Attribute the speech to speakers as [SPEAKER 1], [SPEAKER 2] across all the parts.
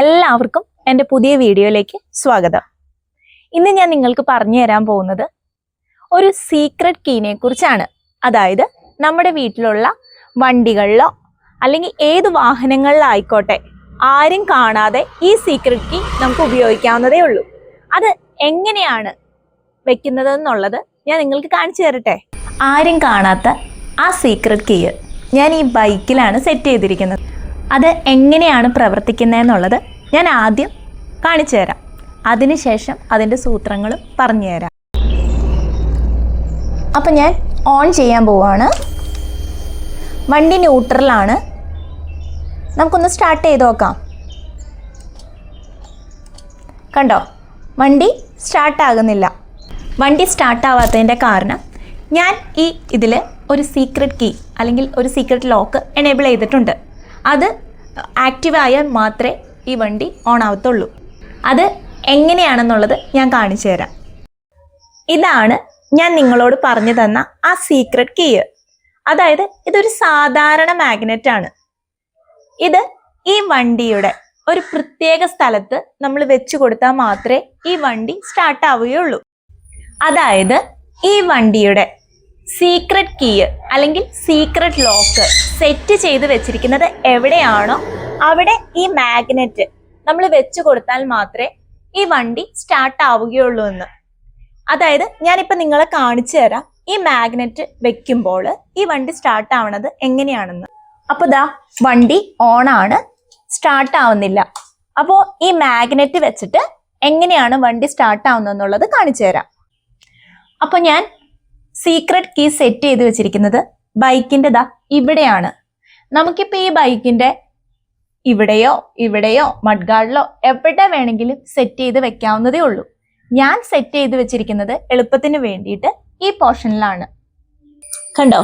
[SPEAKER 1] എല്ലാവർക്കും എന്റെ പുതിയ വീഡിയോയിലേക്ക് സ്വാഗതം. ഇന്ന് ഞാൻ നിങ്ങൾക്ക് പറഞ്ഞു തരാൻ പോകുന്നത് ഒരു സീക്രട്ട് കീനെ കുറിച്ചാണ്. അതായത് നമ്മുടെ വീട്ടിലുള്ള വണ്ടികളിലോ അല്ലെങ്കിൽ ഏത് വാഹനങ്ങളിലായിക്കോട്ടെ ആരും കാണാതെ ഈ സീക്രട്ട് കീ നമുക്ക് ഉപയോഗിക്കാവുന്നതേ ഉള്ളൂ. അത് എങ്ങനെയാണ് വെക്കുന്നത് എന്നുള്ളത് ഞാൻ നിങ്ങൾക്ക് കാണിച്ചു തരട്ടെ. ആരും കാണാത്ത ആ സീക്രട്ട് കീ ഞാൻ ഈ ബൈക്കിലാണ് സെറ്റ് ചെയ്തിരിക്കുന്നത്. അത് എങ്ങനെയാണ് പ്രവർത്തിക്കുന്നതെന്നുള്ളത് ഞാൻ ആദ്യം കാണിച്ചു തരാം. അതിനുശേഷം അതിന്റെ സൂത്രങ്ങളും പറഞ്ഞു തരാം. അപ്പം ഞാൻ ഓൺ ചെയ്യാൻ പോവാണ്. വണ്ടി ന്യൂട്രലാണ് നമുക്കൊന്ന് സ്റ്റാർട്ട് ചെയ്ത് നോക്കാം. കണ്ടോ? വണ്ടി സ്റ്റാർട്ടാകുന്നില്ല വണ്ടി സ്റ്റാർട്ടാവാത്തതിന്റെ കാരണം ഞാൻ ഈ ഇതിൽ ഒരു സീക്രട്ട് കീ അല്ലെങ്കിൽ ഒരു സീക്രട്ട് ലോക്ക് എനേബിൾ ചെയ്തിട്ടുണ്ട്. അത് ആക്റ്റീവ് ആയാൽ മാത്രമേ ഈ വണ്ടി ഓൺ ആവത്തുള്ളൂ. അത് എങ്ങനെയാണെന്നുള്ളത് ഞാൻ കാണിച്ചു തരാം. ഇതാണ് ഞാൻ നിങ്ങളോട് പറഞ്ഞു തന്ന ആ സീക്രട്ട് കീ അതായത് ഇതൊരു സാധാരണ മാഗ്നറ്റ് ആണ്. ഇത് ഈ വണ്ടിയുടെ ഒരു പ്രത്യേക സ്ഥലത്ത് നമ്മൾ വെച്ച് കൊടുത്താൽ മാത്രമേ ഈ വണ്ടി സ്റ്റാർട്ട് ആവുകയുള്ളൂ. അതായത് ഈ വണ്ടിയുടെ സീക്രട്ട് കീ അല്ലെങ്കിൽ സീക്രട്ട് ലോക്ക് സെറ്റ് ചെയ്ത് വെച്ചിരിക്കുന്നത് എവിടെയാണോ അവിടെ ഈ മാഗ്നറ്റ് നമ്മൾ വെച്ചു കൊടുത്താൽ മാത്രമേ ഈ വണ്ടി സ്റ്റാർട്ട് ആവുകയുള്ളൂ എന്ന്. അതായത് ഞാനിപ്പോൾ നിങ്ങളെ കാണിച്ചു തരാം. ഈ മാഗ്നറ്റ് വെക്കുമ്പോൾ ഈ വണ്ടി സ്റ്റാർട്ട് ആവണത് എങ്ങനെയാണെന്ന്. അപ്പോൾ ദാ വണ്ടി ഓൺ ആണ് സ്റ്റാർട്ട് ആവുന്നില്ല. അപ്പോൾ ഈ മാഗ്നറ്റ് വെച്ചിട്ട് എങ്ങനെയാണ് വണ്ടി സ്റ്റാർട്ട് ആവുന്നതെന്നുള്ളത് കാണിച്ചു തരാം. അപ്പോൾ ഞാൻ സീക്രട്ട് കീ സെറ്റ് ചെയ്ത് വെച്ചിരിക്കുന്നത് ബൈക്കിന്റെ ദാ ഇവിടെയാണ്. നമുക്കിപ്പോൾ ഈ ബൈക്കിന്റെ ഇവിടെയോ ഇവിടെയോ മഡ്ഗാർഡിലോ എവിടെ വേണമെങ്കിലും സെറ്റ് ചെയ്ത് വെക്കാവുന്നതേ ഉള്ളൂ. ഞാൻ സെറ്റ് ചെയ്ത് വെച്ചിരിക്കുന്നത് എളുപ്പത്തിന് വേണ്ടിയിട്ട് ഈ പോർഷനിലാണ് കണ്ടോ?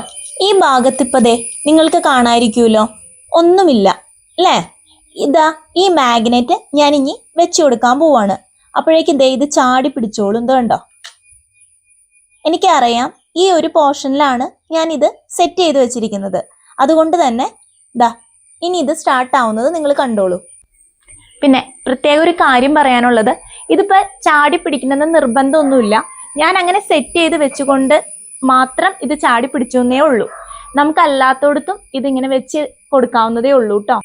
[SPEAKER 1] ഈ ഭാഗത്തിപ്പതേ നിങ്ങൾക്ക് കാണാതിരിക്കുമല്ലോ ഒന്നുമില്ല അല്ലേ? ഇതാ ഈ മാഗ്നറ്റ് ഞാൻ ഇനി വെച്ചു കൊടുക്കാൻ പോവാണ്. അപ്പോഴേക്കും ദേ ഇത് ചാടി പിടിച്ചോളും കണ്ടോ? എനിക്കറിയാം ഈ ഒരു പോർഷനിലാണ് ഞാൻ ഇത് സെറ്റ് ചെയ്ത് വെച്ചിരിക്കുന്നത്. അതുകൊണ്ട് തന്നെ ദാ ഇനി ഇത് സ്റ്റാർട്ട് ആവുന്നത് നിങ്ങൾ കണ്ടോളൂ. പിന്നെ പ്രത്യേക ഒരു കാര്യം പറയാനുള്ളത് ഇതിപ്പോൾ ചാടി പിടിക്കണമെന്ന് നിർബന്ധമൊന്നുമില്ല. ഞാൻ അങ്ങനെ സെറ്റ് ചെയ്ത് വെച്ചുകൊണ്ട് മാത്രം ഇത് ചാടി പിടിച്ചെന്നേ ഉള്ളൂ. നമുക്ക് അല്ലാത്തടത്തും ഇതിങ്ങനെ വെച്ച് കൊടുക്കാവുന്നതേ ഉള്ളൂ കേട്ടോ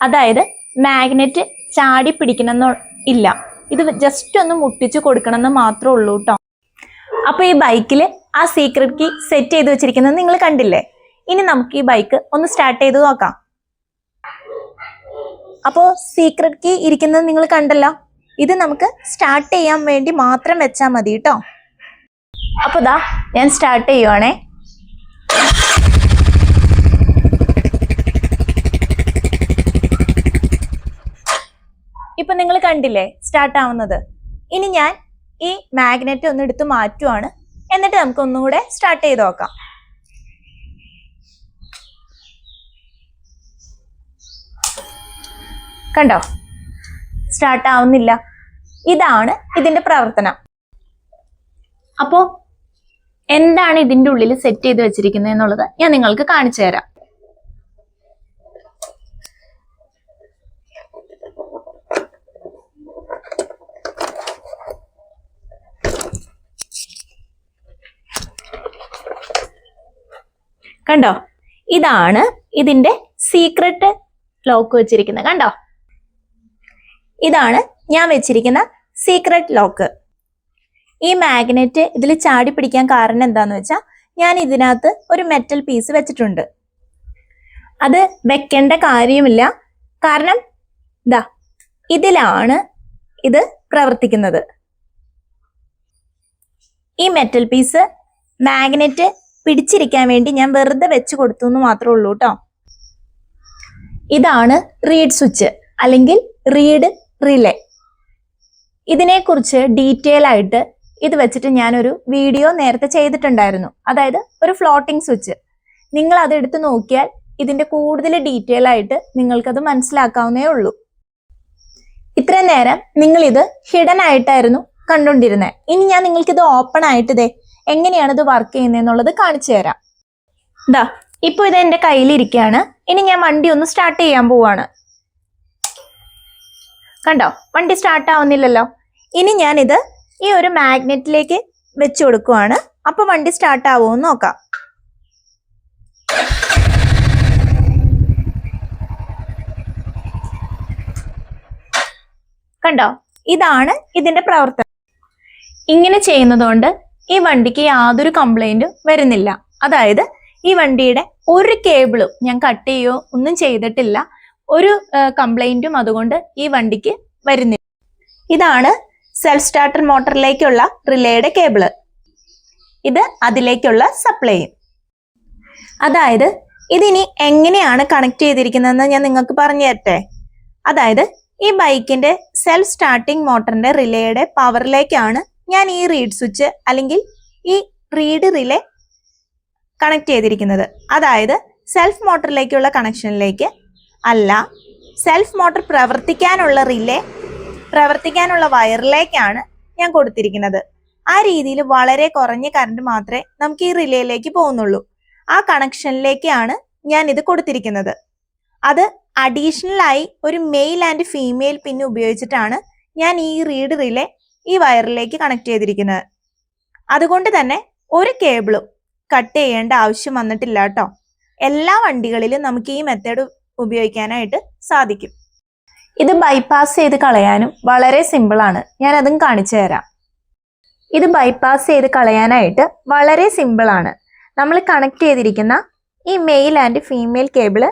[SPEAKER 1] അതായത് മാഗ്നറ്റ് ചാടി പിടിക്കണമെന്ന് ഇല്ല. ഇത് ജസ്റ്റ് ഒന്ന് മുട്ടിച്ച് കൊടുക്കണമെന്ന് മാത്രമേ ഉള്ളൂ കേട്ടോ അപ്പൊ ഈ ബൈക്കിൽ ആ സീക്രട്ട് കീ സെറ്റ് ചെയ്ത് വെച്ചിരിക്കുന്നത് നിങ്ങൾ കണ്ടില്ലേ? ഇനി നമുക്ക് ഈ ബൈക്ക് ഒന്ന് സ്റ്റാർട്ട് ചെയ്ത് നോക്കാം. അപ്പോൾ സീക്രട്ട് കീ ഇരിക്കുന്നത് നിങ്ങൾ കണ്ടല്ലോ. ഇത് നമുക്ക് സ്റ്റാർട്ട് ചെയ്യാൻ വേണ്ടി മാത്രം വെച്ചാൽ മതി കേട്ടോ അപ്പോൾ ദാ ഞാൻ സ്റ്റാർട്ട് ചെയ്യുവാണേ. ഇപ്പൊ നിങ്ങൾ കണ്ടില്ലേ സ്റ്റാർട്ട് ആവുന്നത്. ഇനി ഞാൻ ഈ മാഗ്നറ്റ് ഒന്ന് എടുത്ത് മാറ്റുവാണ്. എന്നിട്ട് നമുക്ക് ഒന്നുകൂടെ സ്റ്റാർട്ട് ചെയ്ത് നോക്കാം. കണ്ടോ? സ്റ്റാർട്ട് ആവുന്നില്ല. ഇതാണ് ഇതിന്റെ പ്രവർത്തനം. അപ്പോ എന്താണ് ഇതിന്റെ ഉള്ളിൽ സെറ്റ് ചെയ്ത് വെച്ചിരിക്കുന്നത് എന്നുള്ളത് ഞാൻ നിങ്ങൾക്ക് കാണിച്ചു തരാം. കണ്ടോ? ഇതാണ് ഇതിന്റെ സീക്രട്ട് ലോക്ക് വെച്ചിരിക്കുന്നത്. കണ്ടോ? ഇതാണ് ഞാൻ വെച്ചിരിക്കുന്ന സീക്രട്ട് ലോക്ക് ഈ മാഗ്നറ്റ് ഇതിൽ ചാടി പിടിക്കാൻ കാരണം എന്താന്ന് വെച്ചാൽ ഞാൻ ഇതിനകത്ത് ഒരു മെറ്റൽ പീസ് വെച്ചിട്ടുണ്ട്. അത് വെക്കേണ്ട കാര്യമില്ല. കാരണം ഇതാ ഇതിലാണ് ഇത് പ്രവർത്തിക്കുന്നത്. ഈ മെറ്റൽ പീസ് മാഗ്നറ്റ് പിടിച്ചിരിക്കാൻ വേണ്ടി ഞാൻ വെറുതെ വെച്ച് കൊടുത്തു എന്ന് മാത്രമേ ഉള്ളൂ കേട്ടോ ഇതാണ് റീഡ് സ്വിച്ച് അല്ലെങ്കിൽ റീഡ് റിലേ ഇതിനെക്കുറിച്ച് ഡീറ്റെയിൽ ആയിട്ട് ഇത് വെച്ചിട്ട് ഞാനൊരു വീഡിയോ നേരത്തെ ചെയ്തിട്ടുണ്ടായിരുന്നു. അതായത് ഒരു ഫ്ലോട്ടിംഗ് സ്വിച്ച് നിങ്ങൾ അത് എടുത്ത് നോക്കിയാൽ ഇതിന്റെ കൂടുതൽ ഡീറ്റെയിൽ ആയിട്ട് നിങ്ങൾക്കത് മനസ്സിലാക്കാവുന്നേ ഉള്ളൂ. ഇത്രയും നേരം നിങ്ങൾ ഇത് ഹിഡൻ ആയിട്ടായിരുന്നു കണ്ടുകൊണ്ടിരുന്നത്. ഇനി ഞാൻ നിങ്ങൾക്കിത് ഓപ്പൺ ആയിട്ട് ഇതേ എങ്ങനെയാണ് ഇത് വർക്ക് ചെയ്യുന്നതെന്നുള്ളത് കാണിച്ചു തരാം. ഇതാ ഇപ്പൊ ഇത് എന്റെ കയ്യിലിരിക്കുകയാണ്. ഇനി ഞാൻ വണ്ടി ഒന്ന് സ്റ്റാർട്ട് ചെയ്യാൻ പോവാണ്. കണ്ടോ? വണ്ടി സ്റ്റാർട്ട് ആവുന്നില്ലല്ലോ. ഇനി ഞാനിത് ഈ ഒരു മാഗ്നറ്റിലേക്ക് വെച്ച് കൊടുക്കുവാണ്. അപ്പൊ വണ്ടി സ്റ്റാർട്ട് ആവുമോ എന്ന് നോക്കാം. കണ്ടോ? ഇതാണ് ഇതിന്റെ പ്രവർത്തനം. ഇങ്ങനെ ചെയ്യുന്നതുകൊണ്ട് ഈ വണ്ടിക്ക് യാതൊരു കംപ്ലൈന്റും വരുന്നില്ല. അതായത് ഈ വണ്ടിയുടെ ഒരു കേബിളും ഞാൻ കട്ട് ചെയ്യോ ഒന്നും ചെയ്തിട്ടില്ല. ഒരു കംപ്ലൈന്റും അതുകൊണ്ട് ഈ വണ്ടിക്ക് വരുന്നില്ല. ഇതാണ് സെൽഫ് സ്റ്റാർട്ടർ മോട്ടറിലേക്കുള്ള റിലേയുടെ കേബിൾ ഇത് അതിലേക്കുള്ള സപ്ലൈയും അതായത് ഇതിനി എങ്ങനെയാണ് കണക്ട് ചെയ്തിരിക്കുന്നതെന്ന് ഞാൻ നിങ്ങൾക്ക് പറഞ്ഞു തരട്ടെ. അതായത് ഈ ബൈക്കിന്റെ സെൽഫ് സ്റ്റാർട്ടിംഗ് മോട്ടറിന്റെ റിലേയുടെ പവറിലേക്കാണ് ഞാൻ ഈ റീഡ് സ്വിച്ച് അല്ലെങ്കിൽ ഈ റീഡ് റിലേ കണക്ട് ചെയ്തിരിക്കുന്നത്. അതായത് സെൽഫ് മോട്ടറിലേക്കുള്ള കണക്ഷനിലേക്ക് അല്ല സെൽഫ് മോട്ടർ പ്രവർത്തിക്കാനുള്ള റിലേ പ്രവർത്തിക്കാനുള്ള വയറിലേക്കാണ് ഞാൻ കൊടുത്തിരിക്കുന്നത്. ആ രീതിയിൽ വളരെ കുറഞ്ഞ കറണ്ട് മാത്രമേ നമുക്ക് ഈ റിലേയിലേക്ക് പോകുന്നുള്ളൂ. ആ കണക്ഷനിലേക്കാണ് ഞാൻ ഇത് കൊടുത്തിരിക്കുന്നത്. അത് അഡീഷണലായി ഒരു മെയിൽ ആൻഡ് ഫീമെയിൽ പിൻ ഉപയോഗിച്ചിട്ടാണ് ഞാൻ ഈ റീഡ് റിലേ ഈ വയറിലേക്ക് കണക്ട് ചെയ്തിരിക്കുന്നത്. അതുകൊണ്ട് തന്നെ ഒരു കേബിളും കട്ട് ചെയ്യേണ്ട ആവശ്യം വന്നിട്ടില്ല കേട്ടോ എല്ലാ വണ്ടികളിലും നമുക്ക് ഈ മെത്തേഡ് ഉപയോഗിക്കാനായിട്ട് സാധിക്കും. ഇത് ബൈപ്പാസ് ചെയ്ത് കളയാനും വളരെ സിമ്പിളാണ് ഞാൻ അതും കാണിച്ചു തരാം. ഇത് ബൈപ്പാസ് ചെയ്ത് കളയാനായിട്ട് വളരെ സിമ്പിളാണ് നമ്മൾ കണക്ട് ചെയ്തിരിക്കുന്ന ഈ male and female cable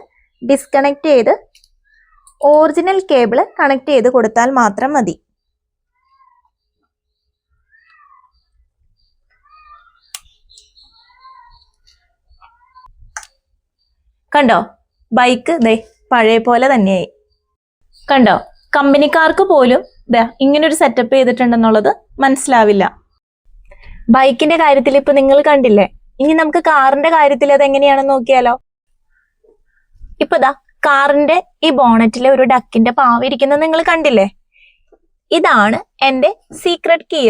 [SPEAKER 1] disconnect ചെയ്ത് ഒറിജിനൽ കേബിൾ കണക്ട് ചെയ്ത് കൊടുത്താൽ മാത്രം മതി. കണ്ടോ? ബൈക്ക് ദേ പഴയ പോലെ തന്നെയായി. കണ്ടോ? കമ്പനിക്കാർക്ക് പോലും ദാ ഇങ്ങനൊരു സെറ്റപ്പ് ചെയ്തിട്ടുണ്ടെന്നുള്ളത് മനസ്സിലാവില്ല. ബൈക്കിന്റെ കാര്യത്തിൽ ഇപ്പൊ നിങ്ങൾ കണ്ടില്ലേ? ഇനി നമുക്ക് കാറിന്റെ കാര്യത്തിൽ അത് എങ്ങനെയാണെന്ന് നോക്കിയാലോ? ഇപ്പൊ ദാ കാറിന്റെ ഈ ബോണറ്റിലെ ഒരു ഡക്കിന്റെ പാവ ഇരിക്കുന്നത് നിങ്ങൾ കണ്ടില്ലേ? ഇതാണ് എന്റെ സീക്രട്ട് കീ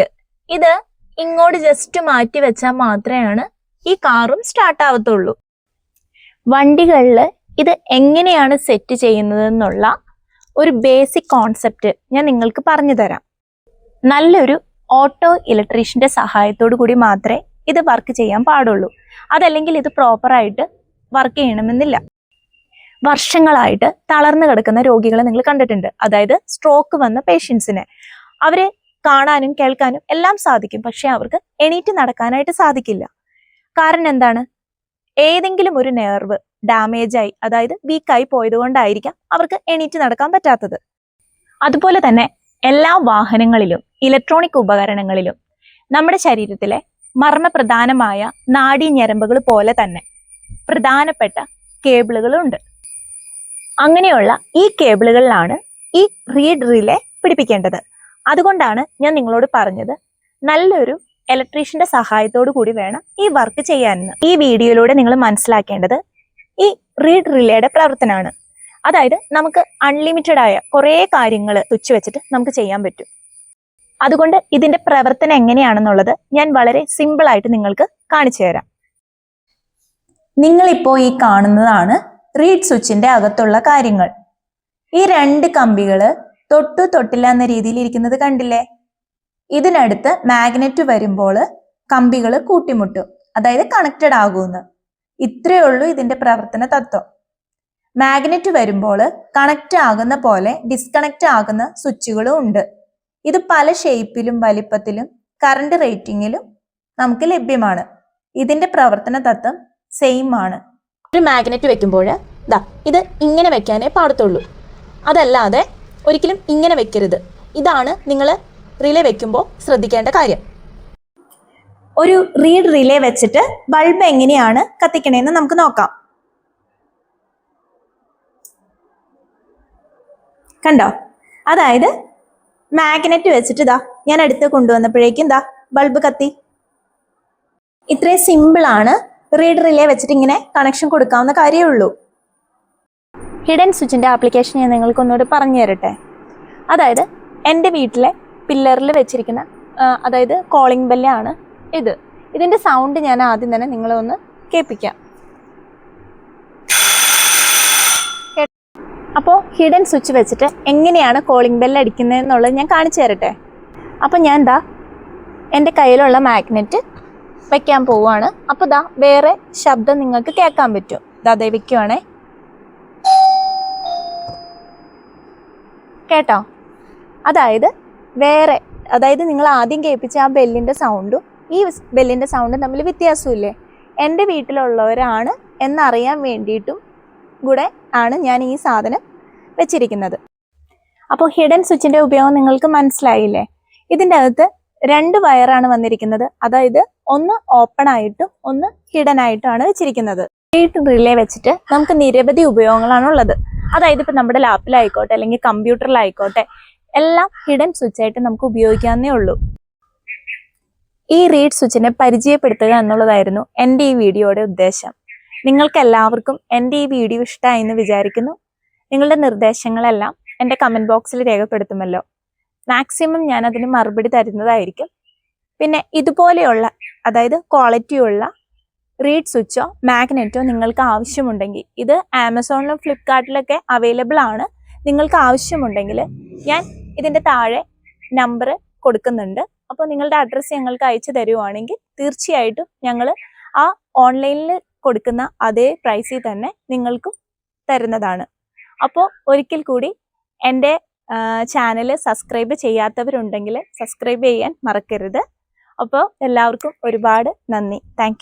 [SPEAKER 1] ഇത് ഇങ്ങോട്ട് ജസ്റ്റ് മാറ്റി വെച്ചാൽ മാത്രമാണ് ഈ കാറും സ്റ്റാർട്ട് ആവത്തുള്ളൂ. വണ്ടികളിൽ ഇത് എങ്ങനെയാണ് സെറ്റ് ചെയ്യുന്നത് എന്നുള്ള ഒരു ബേസിക് കോൺസെപ്റ്റ് ഞാൻ നിങ്ങൾക്ക് പറഞ്ഞു തരാം. നല്ലൊരു ഓട്ടോ ഇലക്ട്രീഷ്യന്റെ സഹായത്തോടു കൂടി മാത്രമേ ഇത് വർക്ക് ചെയ്യാൻ പാടുള്ളൂ. അതല്ലെങ്കിൽ ഇത് പ്രോപ്പറായിട്ട് വർക്ക് ചെയ്യണമെന്നില്ല. വർഷങ്ങളായിട്ട് തളർന്നു കിടക്കുന്ന രോഗികളെ നിങ്ങൾ കണ്ടിട്ടുണ്ട്. അതായത് സ്ട്രോക്ക് വന്ന പേഷ്യൻസിനെ അവരെ കാണാനും കേൾക്കാനും എല്ലാം സാധിക്കും. പക്ഷെ അവർക്ക് എണീറ്റ് നടക്കാനായിട്ട് സാധിക്കില്ല. കാരണം എന്താണ്? ഏതെങ്കിലും ഒരു നെർവ് ഡാമേജ് ആയി അതായത് വീക്കായി പോയത് കൊണ്ടായിരിക്കാം അവർക്ക് എണീറ്റ് നടക്കാൻ പറ്റാത്തത്. അതുപോലെ തന്നെ എല്ലാ വാഹനങ്ങളിലും ഇലക്ട്രോണിക് ഉപകരണങ്ങളിലും നമ്മുടെ ശരീരത്തിലെ മർമ്മപ്രധാനമായ പ്രധാനമായ ഞരമ്പുകൾ പോലെ തന്നെ പ്രധാനപ്പെട്ട കേബിളുകളുണ്ട് അങ്ങനെയുള്ള ഈ കേബിളുകളിലാണ് ഈ റീഡ് റിലേ പിടിപ്പിക്കേണ്ടത്. അതുകൊണ്ടാണ് ഞാൻ നിങ്ങളോട് പറഞ്ഞത് നല്ലൊരു ഇലക്ട്രീഷ്യന്റെ സഹായത്തോടു കൂടി വേണം ഈ വർക്ക് ചെയ്യാനെന്ന്. ഈ വീഡിയോയിലൂടെ നിങ്ങൾ മനസ്സിലാക്കേണ്ടത് ഈ റീഡ് റിലേയുടെ പ്രവർത്തനമാണ്. അതായത് നമുക്ക് അൺലിമിറ്റഡ് ആയ കുറേ കാര്യങ്ങൾ തുച്ചു വെച്ചിട്ട് നമുക്ക് ചെയ്യാൻ പറ്റും. അതുകൊണ്ട് ഇതിന്റെ പ്രവർത്തനം എങ്ങനെയാണെന്നുള്ളത് ഞാൻ വളരെ സിമ്പിൾ ആയിട്ട് നിങ്ങൾക്ക് കാണിച്ചു തരാം. നിങ്ങളിപ്പോൾ ഈ കാണുന്നതാണ് റീഡ് സ്വിച്ചിന്റെ അകത്തുള്ള കാര്യങ്ങൾ. ഈ രണ്ട് കമ്പികൾ തൊട്ടു തൊട്ടില്ല എന്ന രീതിയിൽ ഇരിക്കുന്നത് കണ്ടില്ലേ? ഇതിനടുത്ത് മാഗ്നറ്റ് വരുമ്പോൾ കമ്പികൾ കൂട്ടിമുട്ടും. അതായത് കണക്റ്റഡ് ആകുമെന്ന് ഇത്രയേ ഉള്ളൂ ഇതിന്റെ പ്രവർത്തന തത്വം. മാഗ്നറ്റ് വരുമ്പോൾ കണക്റ്റ് ആകുന്ന പോലെ ഡിസ്കണക്റ്റ് ആകുന്ന സ്വിച്ചുകളും ഉണ്ട്. ഇത് പല ഷേപ്പിലും വലിപ്പത്തിലും കറണ്ട് റേറ്റിംഗിലും നമുക്ക് ലഭ്യമാണ്. ഇതിന്റെ പ്രവർത്തന തത്വം സെയിം ആണ്. ഒരു മാഗ്നറ്റ് വെക്കുമ്പോൾ ദാ ഇത് ഇങ്ങനെ വെക്കാനേ പാടത്തുള്ളൂ. അതല്ലാതെ ഒരിക്കലും ഇങ്ങനെ വെക്കരുത്. ഇതാണ് നിങ്ങൾ റിലേ വെക്കുമ്പോൾ ശ്രദ്ധിക്കേണ്ട കാര്യം. ഒരു റീഡ് റിലേ വെച്ചിട്ട് ബൾബ് എങ്ങനെയാണ് കത്തിക്കണേന്ന് നമുക്ക് നോക്കാം. കണ്ടോ? അതായത് മാഗ്നറ്റ് വെച്ചിട്ട് ഇതാ ഞാൻ അടുത്ത് കൊണ്ടുവന്നപ്പോഴേക്കും ഇതാ ബൾബ് കത്തി. ഇത്രയും സിമ്പിൾ ആണ് റീഡ് റിലേ വെച്ചിട്ട് ഇങ്ങനെ കണക്ഷൻ കൊടുക്കാവുന്ന കാര്യമേ ഉള്ളൂ. ഹിഡൻ സ്വിച്ചിന്റെ ആപ്ലിക്കേഷൻ ഞാൻ നിങ്ങൾക്ക് ഒന്നുകൂടി പറഞ്ഞു തരട്ടെ അതായത് എന്റെ വീട്ടിലെ പില്ലറിൽ വെച്ചിരിക്കുന്ന അതായത് കോളിംഗ് ബെല്ലാണ് ഇത്. ഇതിന്റെ സൗണ്ട് ഞാൻ ആദ്യം തന്നെ നിങ്ങളെ ഒന്ന് കേൾപ്പിക്കാം. അപ്പോൾ ഹിഡൻ സ്വിച്ച് വെച്ചിട്ട് എങ്ങനെയാണ് കോളിംഗ് ബെല്ല് അടിക്കുന്നത് എന്നുള്ളത് ഞാൻ കാണിച്ചു തരട്ടെ. അപ്പോൾ ഞാൻ ദാ എന്റെ കയ്യിലുള്ള മാഗ്നറ്റ് വെക്കാൻ പോവുകയാണ്. അപ്പോൾ ദാ വേറെ ശബ്ദം നിങ്ങൾക്ക് കേൾക്കാൻ പറ്റും. ദാ ദേ വെക്കുവാണേ. കേട്ടോ? അതായത് വേറെ അതായത് നിങ്ങൾ ആദ്യം കേൾപ്പിച്ച ആ ബെല്ലിന്റെ സൗണ്ടും ഈ ബെല്ലിന്റെ സൗണ്ടും തമ്മിൽ വ്യത്യാസമില്ലേ? എന്റെ വീട്ടിലുള്ളവരാണ് എന്നറിയാൻ വേണ്ടിയിട്ടും കൂടെ ആണ് ഞാൻ ഈ സാധനം വെച്ചിരിക്കുന്നത്. അപ്പോൾ ഹിഡൻ സ്വിച്ചിന്റെ ഉപയോഗം നിങ്ങൾക്ക് മനസ്സിലായില്ലേ? ഇതിന്റെ അകത്ത് രണ്ട് വയറാണ് വന്നിരിക്കുന്നത്. അതായത് ഒന്ന് ഓപ്പൺ ആയിട്ടും ഒന്ന് ഹിഡൻ ആയിട്ടുമാണ് വെച്ചിരിക്കുന്നത്. വീട്ട് റിലേ വെച്ചിട്ട് നമുക്ക് നിരവധി ഉപയോഗങ്ങളാണ് ഉള്ളത്. അതായത് ഇപ്പം നമ്മുടെ ലാപ്പിലായിക്കോട്ടെ അല്ലെങ്കിൽ കമ്പ്യൂട്ടറിലായിക്കോട്ടെ എല്ലാം ഹിഡൻ സ്വിച്ച് ആയിട്ട് നമുക്ക് ഉപയോഗിക്കാവുന്നേ ഉള്ളൂ. ഈ റീഡ് സ്വിച്ചിനെ പരിചയപ്പെടുത്തുക എന്നുള്ളതായിരുന്നു എന്റെ ഈ വീഡിയോയുടെ ഉദ്ദേശം. നിങ്ങൾക്ക് എല്ലാവർക്കും എന്റെ ഈ വീഡിയോ ഇഷ്ടമായി എന്ന് വിചാരിക്കുന്നു. നിങ്ങളുടെ നിർദ്ദേശങ്ങളെല്ലാം എന്റെ കമന്റ് ബോക്സിൽ രേഖപ്പെടുത്തുമല്ലോ. മാക്സിമം ഞാൻ അതിന് മറുപടി തരുന്നതായിരിക്കും. പിന്നെ ഇതുപോലെയുള്ള അതായത് ക്വാളിറ്റിയുള്ള റീഡ് സ്വിച്ചോ മാഗ്നറ്റോ നിങ്ങൾക്ക് ആവശ്യമുണ്ടെങ്കിൽ ഇത് ആമസോണിലും ഫ്ലിപ്കാർട്ടിലൊക്കെ അവൈലബിൾ ആണ്. നിങ്ങൾക്ക് ആവശ്യമുണ്ടെങ്കിൽ ഞാൻ ഇതിന്റെ താഴെ നമ്പർ കൊടുക്കുന്നുണ്ട്. അപ്പോൾ നിങ്ങളുടെ അഡ്രസ്സ് ഞങ്ങൾക്ക് അയച്ചു തരുവാണെങ്കിൽ തീർച്ചയായിട്ടും ഞങ്ങൾ ആ ഓൺലൈനിൽ കൊടുക്കുന്ന അതേ പ്രൈസിൽ തന്നെ നിങ്ങൾക്കും തരുന്നതാണ്. അപ്പോൾ ഒരിക്കൽ കൂടി എന്റെ ചാനൽ സബ്സ്ക്രൈബ് ചെയ്യാത്തവരുണ്ടെങ്കിൽ സബ്സ്ക്രൈബ് ചെയ്യാൻ മറക്കരുത്. അപ്പോൾ എല്ലാവർക്കും ഒരുപാട് നന്ദി. താങ്ക്